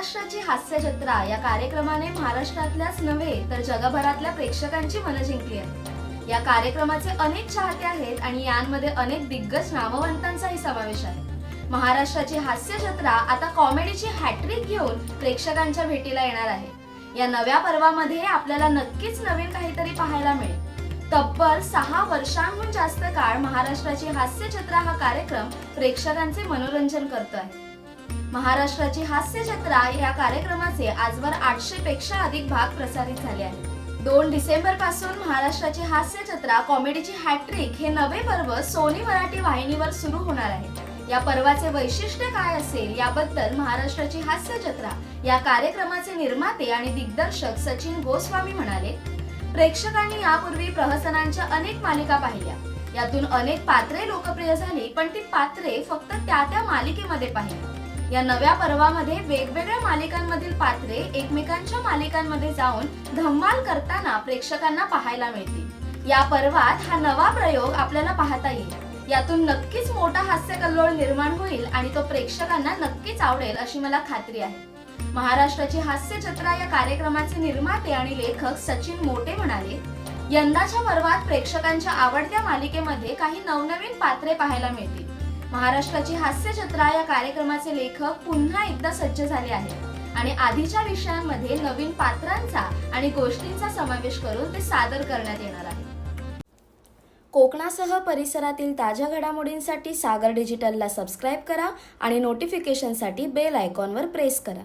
महाराष्ट्राची हास्य जत्रा या कार्यक्रमाने महाराष्ट्रातल्याच नव्हे तर जगभरातल्या प्रेक्षकांची मनं जिंकली आहे या कार्यक्रमाचे अनेक चाहते आहेत आणि यांमध्ये अनेक दिग्गज नामवंतांचाही समावेश आहे. महाराष्ट्राची हास्य जत्रा आता कॉमेडीची हॅट्रिक घेऊन प्रेक्षकांच्या भेटीला येणार आहे. या नव्या पर्वामध्ये आपल्याला नक्कीच नवीन काहीतरी पाहायला मिळेल. तब्बल सहा वर्षांहून जास्त काळ महाराष्ट्राची हास्य जत्रा हा कार्यक्रम प्रेक्षकांचे मनोरंजन करतो आहे महाराष्ट्राची हास्य जत्रा या कार्यक्रमाचे आजवर आठशे पेक्षा अधिक भाग प्रसारित झाले आहेत. दोन डिसेंबरपासून महाराष्ट्राची हास्य जत्रा कॉमेडीची हॅट्रिक हे नवे पर्व सोनी मराठी वाहिनीवर सुरू होणार आहे. या पर्वाचे वैशिष्ट्य काय असेल याबद्दल महाराष्ट्राची हास्य जत्रा या कार्यक्रमाचे निर्माते आणि दिग्दर्शक सचिन गोस्वामी म्हणाले प्रेक्षकांनी यापूर्वी प्रहसनांच्या अनेक मालिका पाहिल्या. यातून अनेक पात्रे लोकप्रिय झाली पण ती पात्रे फक्त त्या त्या मालिकेमध्ये पाहिली या नव्या पर्वामध्ये वेगवेगळ्या मालिकांमधील पात्रे एकमेकांच्या मालिकांमध्ये जाऊन धम्माल करताना प्रेक्षकांना पाहायला मिळतील. या पर्वात हा नवा प्रयोग आपल्याला पाहता येईल. यातून नक्कीच मोठा हास्य कल्लोळ निर्माण होईल आणि तो प्रेक्षकांना नक्कीच आवडेल अशी मला खात्री आहे. महाराष्ट्राची हास्य जत्रा या कार्यक्रमाचे निर्माते आणि लेखक सचिन मोटे म्हणाले यंदाच्या पर्वात प्रेक्षकांच्या आवडत्या मालिकेमध्ये काही नवनवीन पात्रे पाहायला मिळतील. महाराष्ट्राची हास्य जत्रा या कार्यक्रमाचे लेखक पुन्हा एकदा सज्ज झाले आहेत. आणि आधीच्या विषयांमध्ये नवीन पात्रांचा आणि गोष्टींचा समावेश करून ते सादर करण्यात येणार आहे. कोकणासह परिसरातील ताज्या घडामोडींसाठी सागर डिजिटलला सबस्क्राईब करा आणि नोटिफिकेशनसाठी बेल आयकॉनवर प्रेस करा.